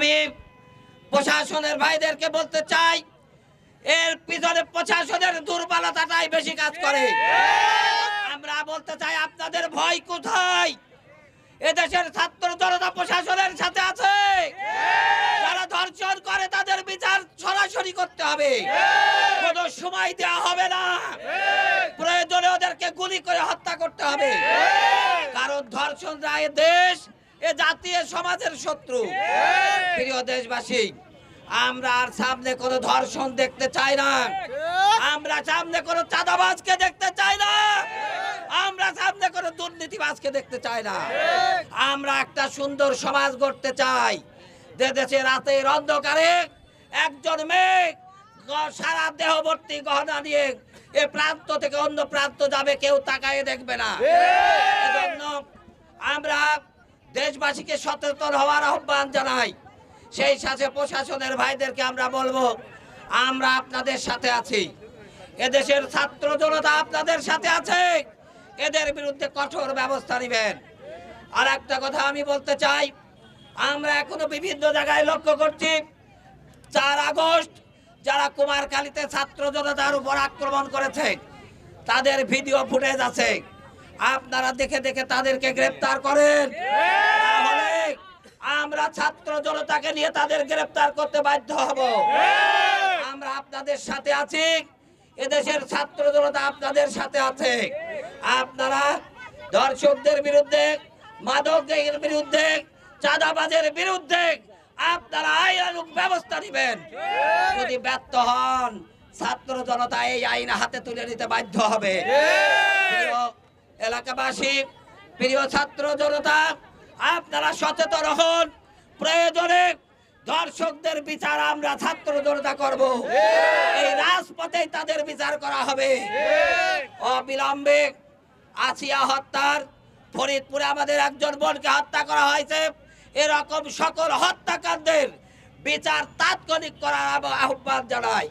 আমি প্রশাসনের ভাইদেরকে বলতে চাই, এর পিছনে প্রশাসনের দুর্বলতাটাই বেশি কাজ করে। আমরা বলতে চাই, আপনাদের ভয় কোথায়? এদেশের ছাত্র জনতা প্রশাসনের সাথে আছে। যারা ধর্ষণ করে, তাদের বিচার সরাসরি করতে হবে। কোনো সময় দেওয়া হবে না। প্রয়োজনে ওদেরকে গুলি করে হত্যা করতে হবে। কারণ ধর্ষণ রায় দেশ এ জাতীয় সমাজের শত্রু। প্রিয় দেশবাসী আমরা আর সামনে কোনো ধর্ষণ দেখতে চাই না। আমরা সামনে কোনো চাঁদাবাজকে দেখতে চাই না। আমরা সামনে কোনো দুর্নীতিবাজকে দেখতে চাই না। আমরা একটা সুন্দর সমাজ গড়তে চাই। যে দেশে রাতের অন্ধকারে একজন মেয়ে সারা দেহবর্তী গহনা নিয়ে এ প্রান্ত থেকে অন্য প্রান্ত যাবে কেউ তাকায় দেখবে না। এজন্য আমরা দেশবাসীকে সচেতন হওয়ার আহ্বান জানাই। সেই সাথে প্রশাসনের ভাইদেরকে আমরা বলব, আমরা আপনাদের সাথে আছি। এদেশের ছাত্র জনতা আপনাদের সাথে আছে। এদের বিরুদ্ধে কঠোর ব্যবস্থা নেবেন। আর একটা কথা আমি বলতে চাই, আমরা এখনও বিভিন্ন জায়গায় লক্ষ্য করছি, চার আগস্ট যারা কুমারখালীতে ছাত্র জনতার উপর আক্রমণ করেছে, তাদের ভিডিও ফুটেজ আছে। আপনারা দেখে দেখে তাদেরকে গ্রেপ্তার করেন। ছাত্র জনতাকে নিয়ে তাদের গ্রেফতার করতে বাধ্য হব। আমরা আপনাদের সাথে আছি। এদেশের ছাত্র জনতা আপনাদের সাথে আছে। আপনারা দর্শকদের বিরুদ্ধে, মাদকের বিরুদ্ধে, চাঁদাবাজের বিরুদ্ধে আপনারা আইনানুক ব্যবস্থা নেবেন। যদি ব্যর্থ হন, ছাত্র জনতা এই আইন হাতে তুলে নিতে বাধ্য হবে। এলাকাবাসী, প্রিয় ছাত্র জনতা, আপনারা সচেতন হন। প্রয়োজনে দর্শকদের বিচার আমরা ছাত্র জনতা করব। এই রাজপথে তাদের বিচার করা হবে। অবিলম্বে আসিয়া হত্যার ফরিদপুরে আমাদের একজন বোনকে হত্যা করা হয়েছে। এরকম সকল হত্যাকাণ্ডের বিচার তাৎক্ষণিক করার আহ্বান জানাই।